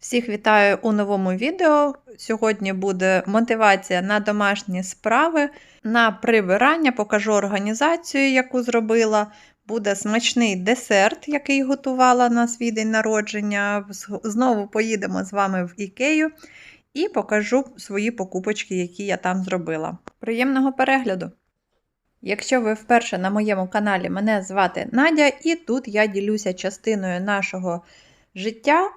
Всіх вітаю у новому відео. Сьогодні буде мотивація на домашні справи, на прибирання. Покажу організацію, яку зробила. Буде смачний десерт, який готувала на свій день народження. Знову поїдемо з вами в Ікею і покажу свої покупочки, які я там зробила. Приємного перегляду! Якщо ви вперше на моєму каналі, мене звати Надя, і тут я ділюся частиною нашого життя.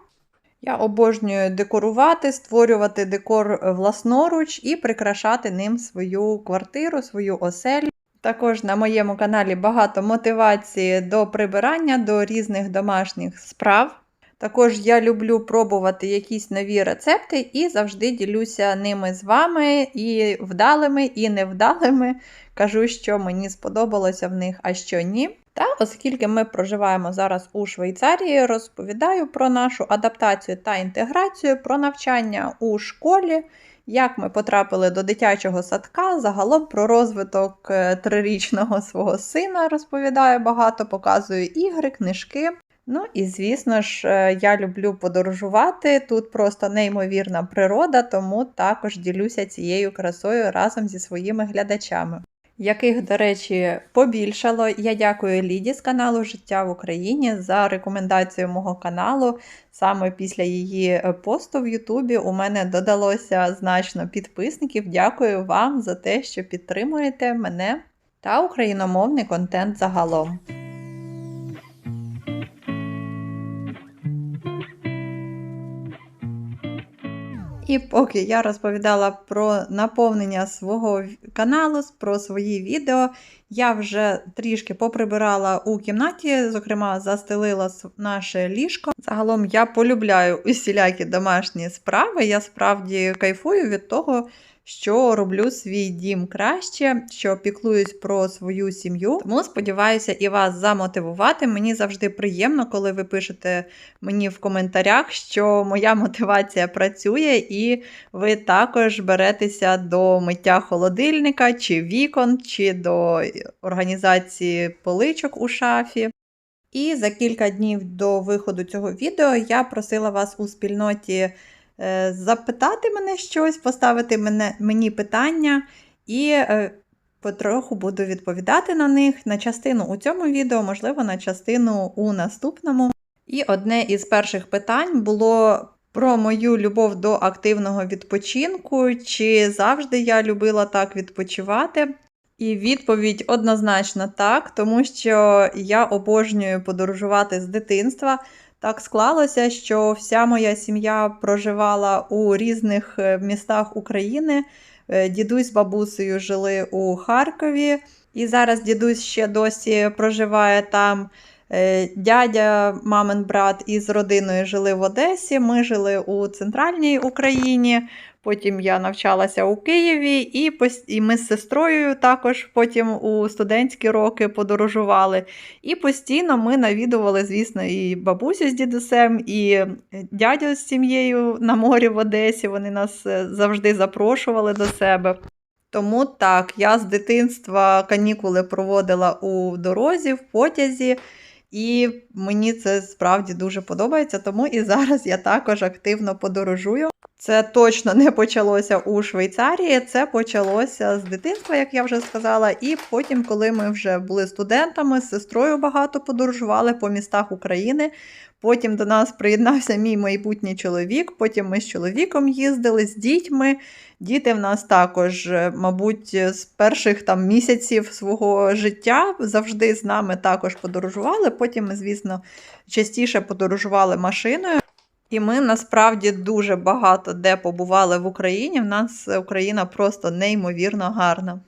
Я обожнюю декорувати, створювати декор власноруч і прикрашати ним свою квартиру, свою оселю. Також на моєму каналі багато мотивації до прибирання, до різних домашніх справ. Також я люблю пробувати якісь нові рецепти і завжди ділюся ними з вами, і вдалими, і невдалими. Кажу, що мені сподобалося в них, а що ні. Та оскільки ми проживаємо зараз у Швейцарії, розповідаю про нашу адаптацію та інтеграцію, про навчання у школі, як ми потрапили до дитячого садка, загалом про розвиток трирічного свого сина розповідаю багато, показую ігри, книжки. Ну і, звісно ж, я люблю подорожувати. Тут просто неймовірна природа, тому також ділюся цією красою разом зі своїми глядачами яких, до речі, побільшало. Я дякую Ліді з каналу Життя в Україні за рекомендацію мого каналу. Саме після її е, посту в Ютубі у мене додалося значно підписників. Дякую вам за те, що підтримуєте мене та україномовний контент загалом. І поки я розповідала про наповнення свого каналу, про свої відео, я вже трішки поприбирала у кімнаті, зокрема, застелила наше ліжко. Загалом я полюбляю усілякі домашні справи. Я справді кайфую від того, що роблю свій дім краще, що піклуюсь про свою сім'ю. Тому сподіваюся і вас замотивувати. Мені завжди приємно, коли ви пишете мені в коментарях, що моя мотивація працює, і ви також беретеся до миття холодильника, чи вікон, чи до організації поличок у шафі. І за кілька днів до виходу цього відео я просила вас у спільноті. Е, запитати мене щось, поставити мене, мені питання, і е, потроху буду відповідати на них на частину у цьому відео, можливо, на частину у наступному. І одне із перших питань було про мою любов до активного відпочинку, чи завжди я любила так відпочивати. І відповідь однозначно так, тому що я обожнюю подорожувати з дитинства. Так склалося, що вся моя сім'я проживала у різних е, містах України. Е, дідусь з бабусею жили у Харкові, і зараз дідусь ще досі проживає там. Е, дядя, мамин брат із родиною жили в Одесі. Ми жили у центральній Україні. Потім я навчалася у Києві, і і ми з сестрою також потім у студентські роки подорожували. І постійно ми навідували, звісно, і бабусю з дідусем, і дядю з сім'єю на морі в Одесі. Вони нас е, завжди запрошували до себе. Тому так, я з дитинства канікули проводила у дорозі, в потязі. І мені це справді дуже подобається, тому і зараз я також активно подорожую. Це точно не почалося у Швейцарії, це почалося з дитинства, як я вже сказала. І потім, коли ми вже були студентами, з сестрою багато подорожували по містах України. Потім до нас приєднався мій майбутній чоловік. Потім ми з чоловіком їздили з дітьми. Діти в нас також, мабуть, з перших там місяців свого життя завжди з нами також подорожували. Потім ми, звісно, частіше подорожували машиною. І ми насправді дуже багато де побували в Україні. В нас Україна просто неймовірно гарна.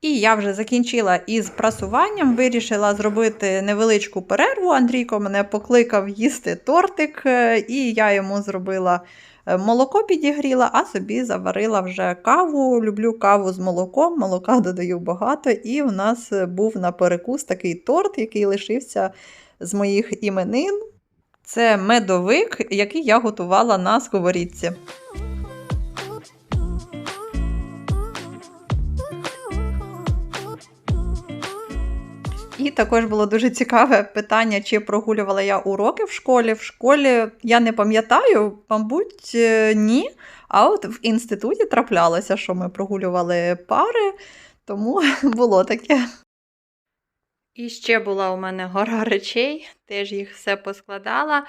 І я вже закінчила із прасуванням, вирішила зробити невеличку перерву. Андрійко мене покликав їсти тортик, е, і я йому зробила е, молоко підігріла, а собі заварила вже каву. Люблю каву з молоком, молока додаю багато. І в нас був на перекус такий торт, який лишився з моїх іменин. Це медовик, який я готувала на сковорідці. І також було дуже цікаве питання, чи прогулювала я уроки в школі. В школі я не пам'ятаю, мабуть, е, ні. А от в інституті траплялося, що ми прогулювали пари, тому було таке. І ще була у мене гора речей, теж їх все поскладала.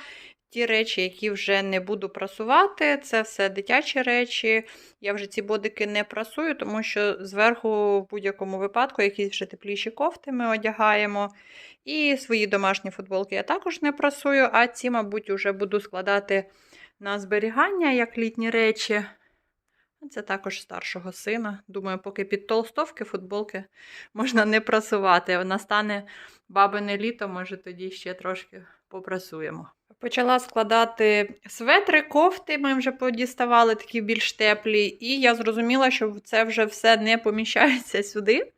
Ті речі, які вже не буду прасувати, це все дитячі речі. Я вже ці бодики не прасую, тому що зверху, в будь-якому випадку, якісь вже тепліші кофти ми одягаємо. І свої домашні футболки я також не прасую, а ці, мабуть, вже буду складати на зберігання як літні речі. Це також старшого сина. Думаю, поки під толстовки футболки можна не прасувати. Настане бабине літо, може тоді ще трошки попрасуємо. Почала складати светри, кофти, ми вже подіставали такі більш теплі, і я зрозуміла, що це вже все не поміщається сюди.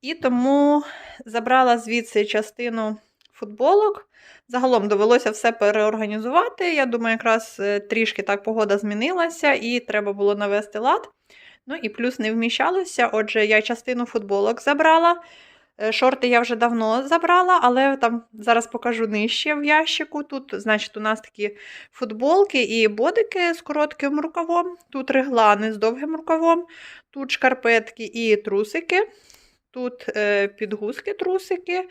І тому забрала звідси частину футболок. Загалом довелося все переорганізувати. Я думаю, якраз е, трішки так погода змінилася, і треба було навести лад. Ну і плюс не вміщалося. Отже, я частину футболок забрала. Е, Шорти я вже давно забрала, але там зараз покажу нижче в ящику. Тут, значить, у нас такі футболки і бодики з коротким рукавом. Тут реглани з довгим рукавом, тут шкарпетки і трусики, тут е, підгузки трусики.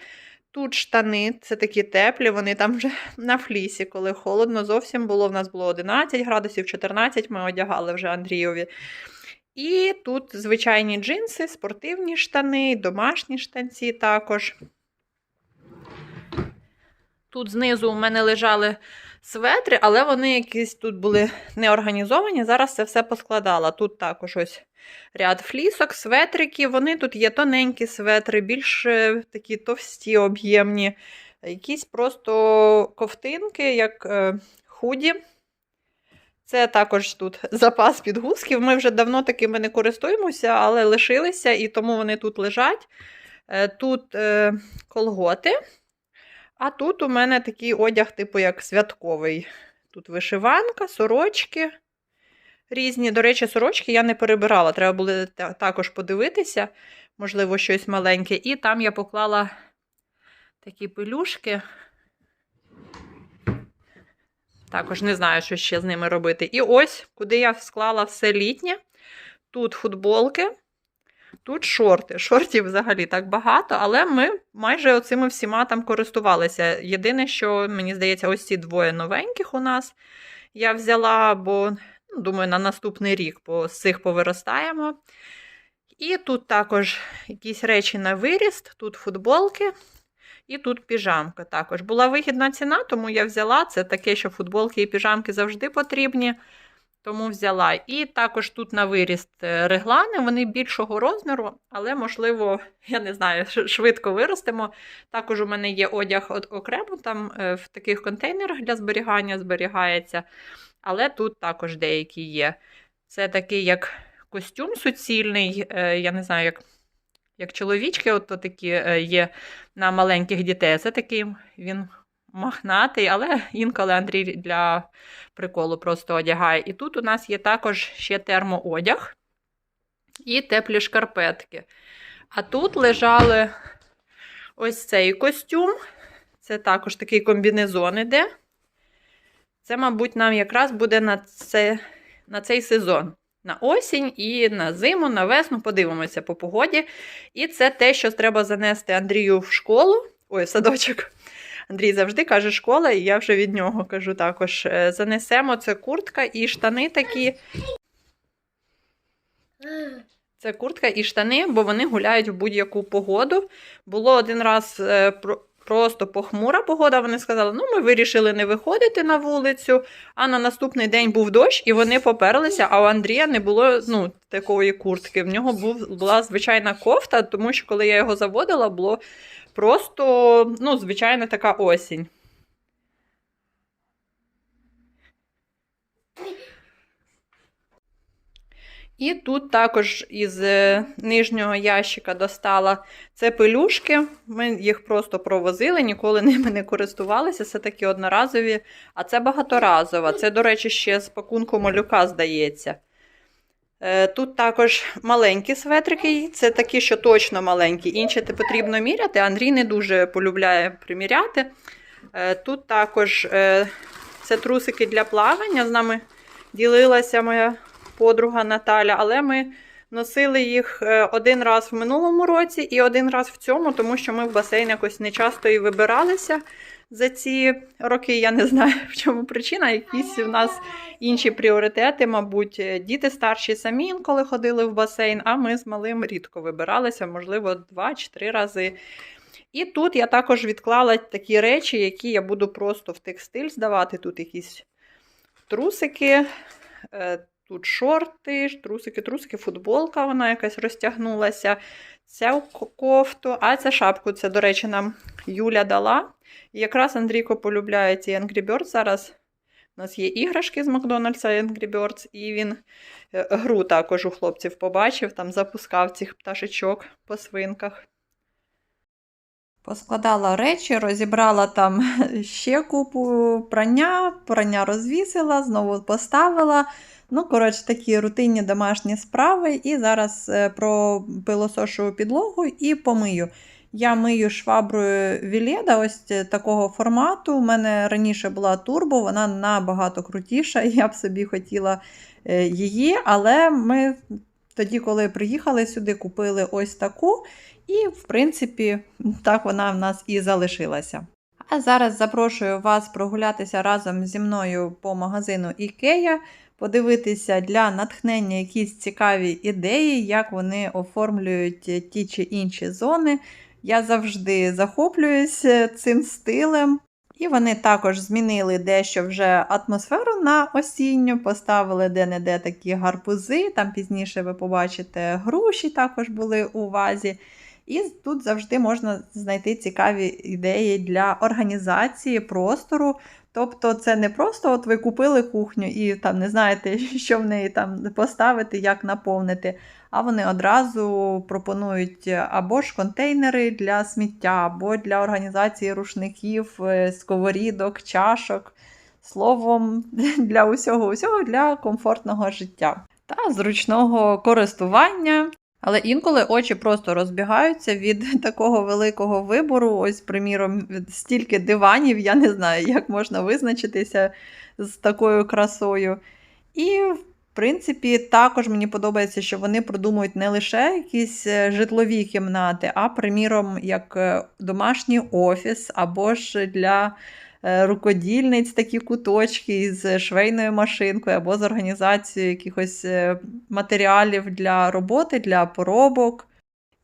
Тут штани, це такі теплі, вони там вже на флісі, коли холодно. Зовсім було. В нас було 11 градусів, 14 ми одягали вже Андрійові. І тут звичайні джинси, спортивні штани, домашні штанці також. Тут знизу у мене лежали светри, але вони якісь тут були неорганізовані. Зараз це все поскладала. Тут також ось ряд флісок, светриків. Вони тут є тоненькі светри, більш е, такі товсті, об'ємні, якісь просто ковтинки, як е, худі. Це також тут запас підгузків. Ми вже давно такими не користуємося, але лишилися, і тому вони тут лежать. Е, Тут колготи. А тут у мене такий одяг, типу, як святковий. Тут вишиванка, сорочки різні. До речі, сорочки я не перебирала. Треба було також подивитися, можливо, щось маленьке. І там я поклала такі пелюшки. Також не знаю, що ще з ними робити. І ось, куди я склала все літнє. Тут футболки, тут шорти. Шортів взагалі так багато, але ми майже оцими всіма там користувалися. Єдине, що, мені здається, ось ці двоє новеньких у нас я взяла, бо, ну, думаю, на наступний рік бо з цих повиростаємо. І тут також якісь речі на виріст, тут футболки. І тут піжамка також. Була вигідна ціна, тому я взяла. Це таке, що футболки і піжамки завжди потрібні. Тому взяла. І також тут на виріст е, реглани, вони більшого розміру, але, можливо, я не знаю, швидко виростемо. Також у мене є одяг окремо, там е, в таких контейнерах для зберігання зберігається. Але тут також деякі є. Це такий як костюм суцільний, е, я не знаю, як, як чоловічки, от такі є на маленьких дітей. Це такий він махнатий, але інколи Андрій для приколу просто одягає. І тут у нас є також ще термоодяг і теплі шкарпетки. А тут лежали ось цей костюм. Це також такий комбінезон іде. Це, мабуть, нам якраз буде на, це, на цей сезон. На осінь і на зиму, на весну подивимося по погоді. І це те, що треба занести Андрію в школу. Ой, в садочок. Андрій завжди каже школа, і я вже від нього кажу також. Е, Занесемо це куртка і штани такі. Це куртка і штани, бо вони гуляють в будь-яку погоду. Було один раз е, просто похмура погода. Вони сказали, ну ми вирішили не виходити на вулицю. А на наступний день був дощ, і вони поперлися. А у Андрія не було ну, такої куртки. В нього був, була звичайна кофта, тому що коли я його заводила, було просто ну, звичайна така осінь. І тут також із е, нижнього ящика достала це пелюшки. Ми їх просто провозили, ніколи ними не користувалися. Це такі одноразові, а це багаторазова. Це, до речі, ще з пакунку малюка, здається. Е, Тут також маленькі светрики, це такі, що точно маленькі. Інші те потрібно міряти. Андрій не дуже полюбляє приміряти. Е, Тут також це трусики для плавання. З нами ділилася моя подруга Наталя, але ми носили їх е, один раз в минулому році і один раз в цьому, тому що ми в басейн якось не часто і вибиралися за ці роки. Я не знаю, в чому причина. Якісь у нас інші пріоритети, мабуть, Е, діти старші самі інколи ходили в басейн, а ми з малим рідко вибиралися, можливо, два чи три рази. І тут я також відклала такі речі, які я буду просто в текстиль здавати. Тут якісь трусики, е, тут шорти, трусики, трусики, футболка, вона якась розтягнулася. Ця кофту, а ця шапку, це, до речі, нам Юля дала. І якраз Андрійко полюбляє ці Angry Birds. Зараз у нас є іграшки з Макдональдса Angry Birds, і він е, гру також у хлопців побачив, там запускав цих пташечок по свинках. Поскладала речі, розібрала там ще купу прання, прання розвісила, знову поставила. Ну, коротше, такі рутинні домашні справи. І зараз е, пропилосошу підлогу і помию. Я мию шваброю Віледа, ось е, такого формату. У мене раніше була турбо, вона набагато крутіша. Я б собі хотіла е, її, але ми тоді, коли приїхали сюди, купили ось таку. І, в принципі, так вона в нас і залишилася. А зараз запрошую вас прогулятися разом зі мною по магазину Ікея, подивитися для натхнення якісь цікаві ідеї, як вони оформлюють ті чи інші зони. Я завжди захоплююся цим стилем. І вони також змінили дещо вже атмосферу на осінню, поставили де-не-де такі гарбузи, там пізніше ви побачите груші також були у вазі. І тут завжди можна знайти цікаві ідеї для організації простору. Тобто це не просто от ви купили кухню і там не знаєте, що в неї там поставити, як наповнити. А вони одразу пропонують або ж контейнери для сміття, або для організації рушників, е, сковорідок, чашок. Словом, для усього усього для комфортного життя та зручного користування. Але інколи очі просто розбігаються від такого великого вибору. Ось, приміром, стільки диванів, я не знаю, як можна визначитися з такою красою. І, в принципі, також мені подобається, що вони продумують не лише якісь е, житлові кімнати, а, приміром, як е, домашній офіс або ж для. Е, Рукодільниць такі куточки з швейною машинкою або з організацією якихось е, матеріалів для роботи, для поробок.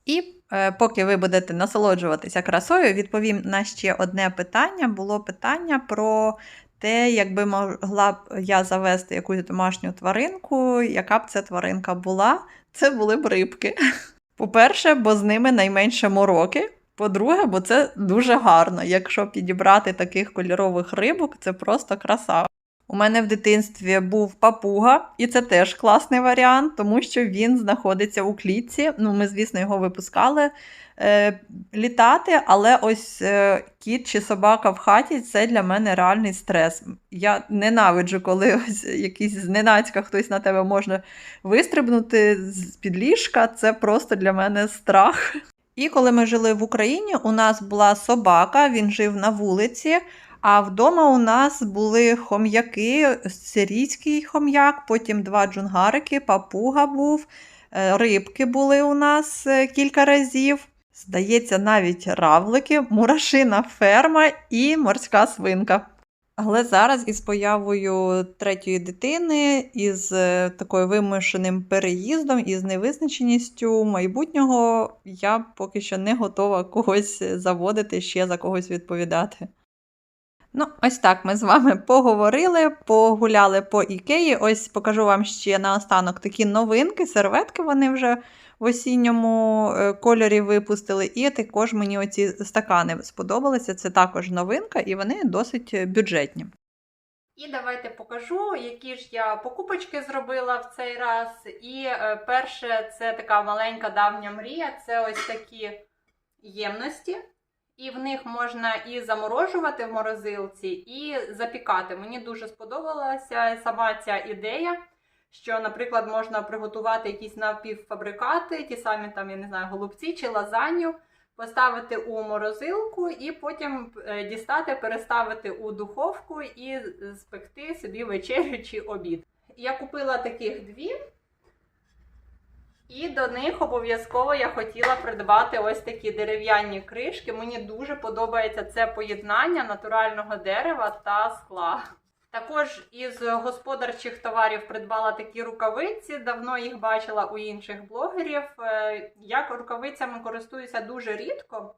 І е, поки ви будете насолоджуватися красою, відповім на ще одне питання. Було питання про те, якби могла б я завести якусь домашню тваринку, яка б це тваринка була, це були б рибки. По-перше, бо з ними найменше мороки. По-друге, бо це дуже гарно. Якщо підібрати таких кольорових рибок, це просто краса. У мене в дитинстві був папуга, і це теж класний варіант, тому що він знаходиться у клітці. Ну, ми, звісно, його випускали е, літати, але ось е, кіт чи собака в хаті це для мене реальний стрес. Я ненавиджу, коли ось якийсь зненацька хтось на тебе може вистрибнути з під ліжка. Це просто для мене страх. І коли ми жили в Україні, у нас була собака, він жив на вулиці. А вдома у нас були хом'яки, сирійський хом'як, потім два джунгарики, папуга був, е, рибки були у нас е, кілька разів. Здається, навіть равлики, мурашина ферма і морська свинка. Але зараз із появою третьої дитини, із е, такою вимушеним переїздом, із невизначеністю майбутнього, я поки що не готова когось заводити, ще за когось відповідати. Ну, ось так ми з вами поговорили, погуляли по ікеї. Ось покажу вам ще наостанок такі новинки, серветки вони вже в осінньому е, кольорі випустили. І також мені оці стакани сподобалися. Це також новинка, і вони досить бюджетні. І давайте покажу, які ж я покупочки зробила в цей раз. І е, перше, це така маленька давня мрія. Це ось такі ємності. І в них можна і заморожувати в морозилці, і запікати. Мені дуже сподобалася сама ця ідея. що, наприклад, можна приготувати якісь напівфабрикати, ті самі там, я не знаю, голубці чи лазанью, поставити у морозилку і потім е, дістати, переставити у духовку і спекти собі вечерю чи обід. Я купила таких дві. І до них обов'язково я хотіла придбати ось такі дерев'яні кришки. Мені дуже подобається це поєднання натурального дерева та скла. Також із господарчих товарів придбала такі рукавиці. Давно їх бачила у інших блогерів. Е, Я рукавицями користуюся дуже рідко,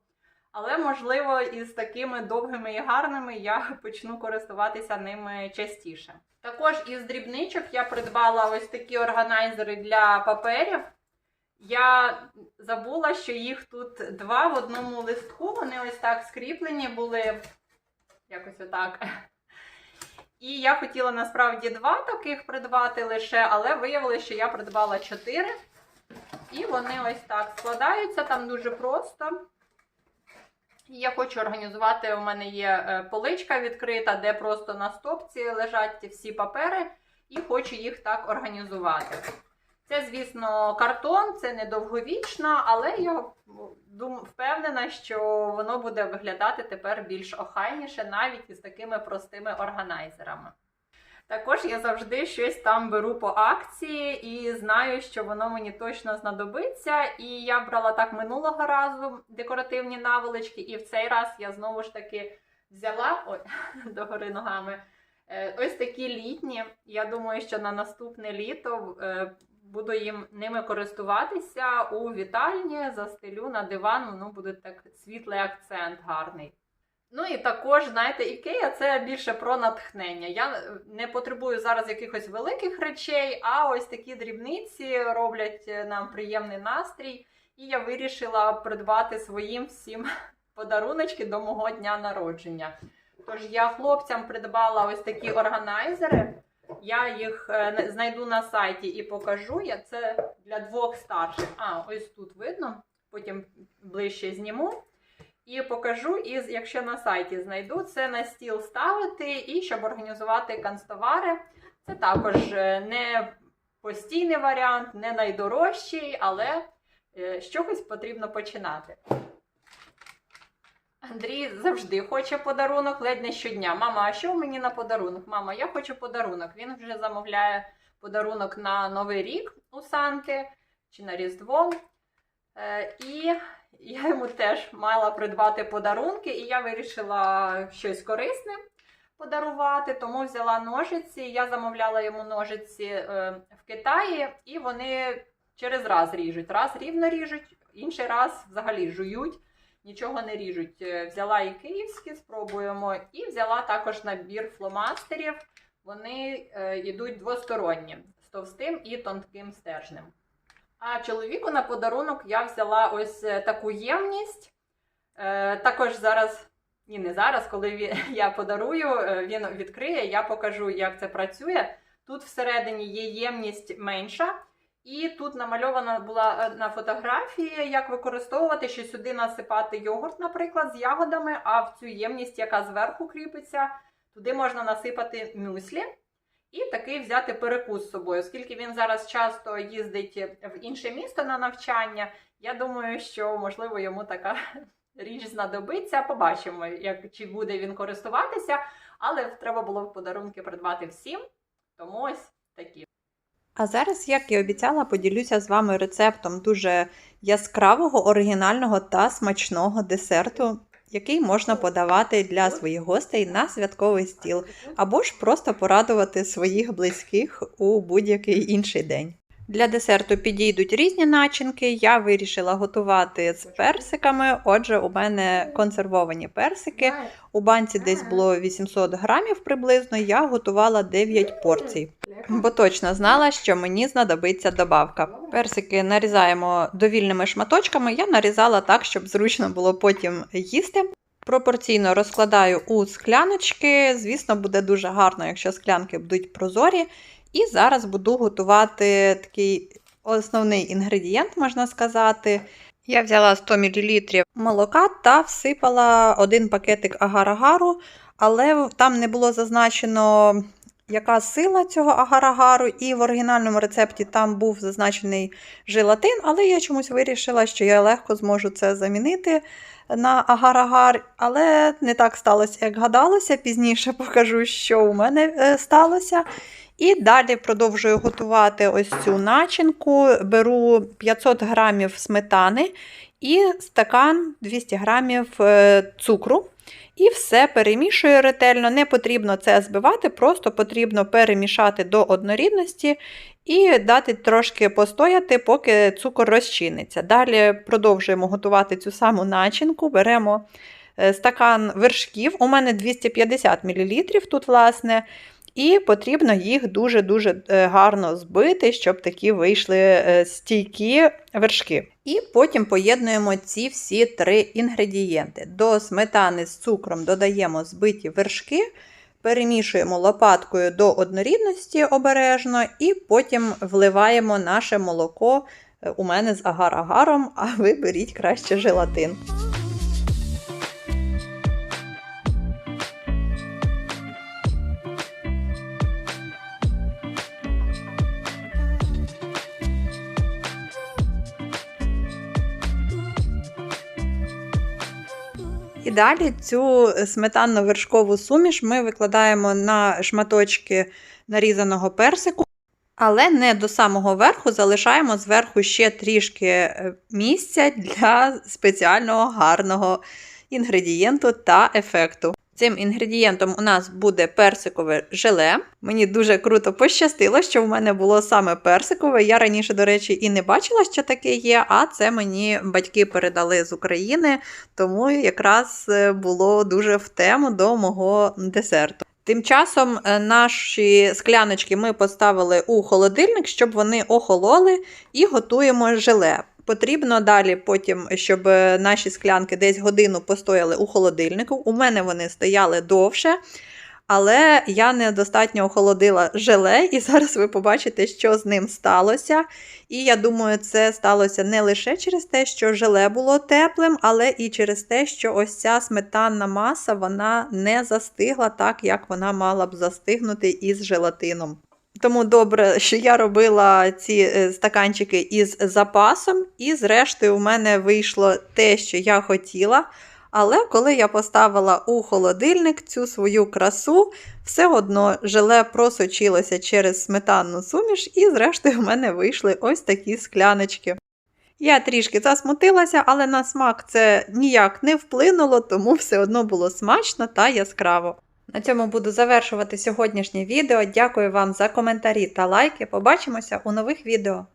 але можливо із такими довгими і гарними я почну користуватися ними частіше. Також із дрібничок я придбала ось такі органайзери для паперів. Я забула, що їх тут два в одному листку. Вони ось так скріплені були якось отак. І я хотіла насправді два таких придбати лише, але виявилося, що я придбала чотири. І вони ось так складаються там дуже просто. І Я хочу організувати. У мене є е, поличка відкрита, де просто на стопці лежать всі папери, і хочу їх так організувати. Це, звісно, картон, це не довговічно, але я впевнена, що воно буде виглядати тепер більш охайніше, навіть із такими простими органайзерами. Також я завжди щось там беру по акції і знаю, що воно мені точно знадобиться. І я брала так минулого разу декоративні наволочки, і в цей раз я знову ж таки взяла ой, догори ногами. е, Ось такі літні. Я думаю, що на наступне літо е, буду їм ними користуватися у вітальні, застелю на диван, воно буде так світлий акцент гарний. Ну і також, знаєте, ікея це більше про натхнення. Я е, не потребую зараз якихось великих речей, а ось такі дрібниці роблять е, нам приємний настрій. І я вирішила придбати своїм всім подаруночки до мого дня народження. Тож я хлопцям придбала ось такі органайзери. Я їх е, знайду на сайті і покажу. Я це для двох старших. А, ось тут видно, потім ближче зніму. І покажу, і якщо на сайті знайду, це на стіл ставити, і щоб організувати канцтовари. Це також е, не постійний варіант, не найдорожчий, але е, з чогось потрібно починати. Андрій завжди хоче подарунок, ледь не щодня. Мама, а що мені на подарунок? Мама, я хочу подарунок. Він вже замовляє подарунок на Новий рік у Санти чи на Різдво. Е, і я йому теж мала придбати подарунки, і я вирішила щось корисне подарувати, тому взяла ножиці. Я замовляла йому ножиці е, в Китаї, і вони через раз ріжуть. Раз рівно ріжуть, інший раз взагалі жують, нічого не ріжуть. Е, Взяла і київські, спробуємо, і взяла також набір фломастерів. Вони е, йдуть двосторонні з товстим і тонким стержнем. А чоловіку на подарунок я взяла ось е, таку ємність. Також зараз, ні, не зараз, коли я подарую, він відкриє, я покажу, як це працює. Тут всередині є ємність менша, і тут намальована була е, на фотографії, як використовувати, що сюди насипати йогурт, наприклад, з ягодами, а в цю ємність, яка зверху кріпиться, туди можна насипати мюслі. І такий взяти перекус з собою, оскільки він зараз часто їздить в інше місто на навчання. Я думаю, що можливо йому така річ знадобиться. Побачимо, як чи буде він користуватися, але треба було б подарунки придбати всім. Тому ось такі. А зараз, як і обіцяла, поділюся з вами рецептом дуже яскравого, оригінального та смачного десерту, який можна подавати для своїх гостей на святковий стіл, або ж просто порадувати своїх близьких у будь-який інший день. Для десерту підійдуть різні начинки. Я вирішила готувати з персиками. Отже, у мене консервовані персики. У банці десь було 800 грамів приблизно. Я готувала 9 порцій бо точно знала, що мені знадобиться добавка. Персики нарізаємо довільними шматочками. Я нарізала так, щоб зручно було потім їсти. Пропорційно розкладаю у скляночки. Звісно, буде дуже гарно, якщо склянки будуть прозорі. І зараз буду готувати такий основний інгредієнт, можна сказати. Я взяла 100 мл молока та всипала один пакетик агар-агару, але там не було зазначено яка сила цього агар-агару, і в оригінальному рецепті там був зазначений желатин, але я чомусь вирішила, що я легко зможу це замінити на агар-агар, але не так сталося, як гадалося. Пізніше покажу, що у мене е, сталося. І далі продовжую готувати ось цю начинку. Беру 500 грамів сметани і стакан 200 грамів е, цукру. І все перемішую ретельно. Не потрібно це збивати, просто потрібно перемішати до однорідності і дати трошки постояти, поки цукор розчиниться. Далі продовжуємо готувати цю саму начинку. Беремо е, стакан вершків. У мене 250 мл тут, власне. І потрібно їх дуже-дуже е, гарно збити, щоб такі вийшли е, стійкі вершки. І потім поєднуємо ці всі три інгредієнти. До сметани з цукром додаємо збиті вершки, перемішуємо лопаткою до однорідності обережно, і потім вливаємо наше молоко. Е, У мене з агар-агаром, а ви беріть краще желатин. Далі цю сметанно-вершкову суміш ми викладаємо на шматочки нарізаного персику, але не до самого верху залишаємо зверху ще трішки е, місця для спеціального гарного інгредієнту та ефекту. Цим інгредієнтом у нас буде персикове желе. Мені дуже круто пощастило, що в мене було саме персикове. Я раніше, до речі, і не бачила, що таке є, а це мені батьки передали з України, тому якраз е, було дуже в тему до мого десерту. Тим часом е, наші скляночки ми поставили у холодильник, щоб вони охололи, і готуємо желе. Потрібно далі потім, щоб е, наші склянки десь годину постояли у холодильнику. У мене вони стояли довше, але я недостатньо охолодила желе, і зараз ви побачите, що з ним сталося. І я думаю, це сталося не лише через те, що желе було теплим, але і через те, що ось ця сметанна маса вона не застигла так, як вона мала б застигнути із желатином. Тому добре, що я робила ці е, стаканчики із запасом, і зрештою у мене вийшло те, що я хотіла. Але коли я поставила у холодильник цю свою красу, все одно желе просочилося через сметанну суміш, і зрештою в мене вийшли ось такі скляночки. Я трішки засмутилася, але на смак це ніяк не вплинуло, тому все одно було смачно та яскраво. На цьому буду завершувати сьогоднішнє відео. Дякую вам за коментарі та лайки. Побачимося у нових відео.